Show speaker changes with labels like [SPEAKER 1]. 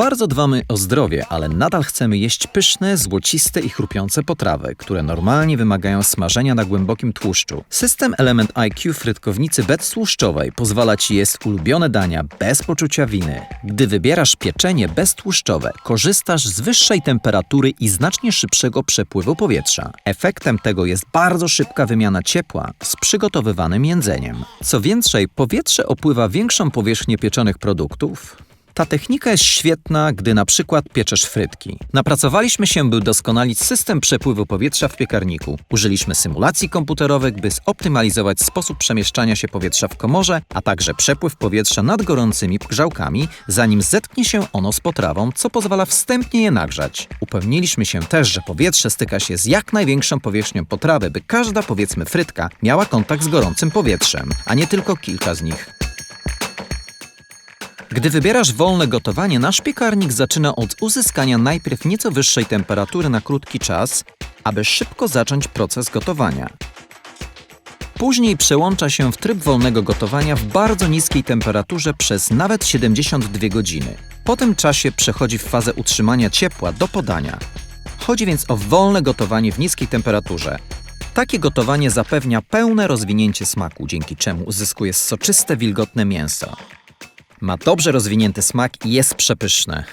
[SPEAKER 1] Bardzo dbamy o zdrowie, ale nadal chcemy jeść pyszne, złociste i chrupiące potrawy, które normalnie wymagają smażenia na głębokim tłuszczu. System Element IQ frytkownicy beztłuszczowej pozwala Ci jeść ulubione dania bez poczucia winy. Gdy wybierasz pieczenie beztłuszczowe, korzystasz z wyższej temperatury i znacznie szybszego przepływu powietrza. Efektem tego jest bardzo szybka wymiana ciepła z przygotowywanym jedzeniem. Co więcej, powietrze opływa większą powierzchnię pieczonych produktów, ta technika jest świetna, gdy na przykład pieczesz frytki. Napracowaliśmy się, by doskonalić system przepływu powietrza w piekarniku. Użyliśmy symulacji komputerowych, by zoptymalizować sposób przemieszczania się powietrza w komorze, a także przepływ powietrza nad gorącymi grzałkami, zanim zetknie się ono z potrawą, co pozwala wstępnie je nagrzać. Upewniliśmy się też, że powietrze styka się z jak największą powierzchnią potrawy, by każda, powiedzmy, frytka miała kontakt z gorącym powietrzem, a nie tylko kilka z nich. Gdy wybierasz wolne gotowanie, nasz piekarnik zaczyna od uzyskania najpierw nieco wyższej temperatury na krótki czas, aby szybko zacząć proces gotowania. Później przełącza się w tryb wolnego gotowania w bardzo niskiej temperaturze przez nawet 72 godziny. Po tym czasie przechodzi w fazę utrzymania ciepła do podania. Chodzi więc o wolne gotowanie w niskiej temperaturze. Takie gotowanie zapewnia pełne rozwinięcie smaku, dzięki czemu uzyskuje soczyste, wilgotne mięso. Ma dobrze rozwinięty smak i jest przepyszne.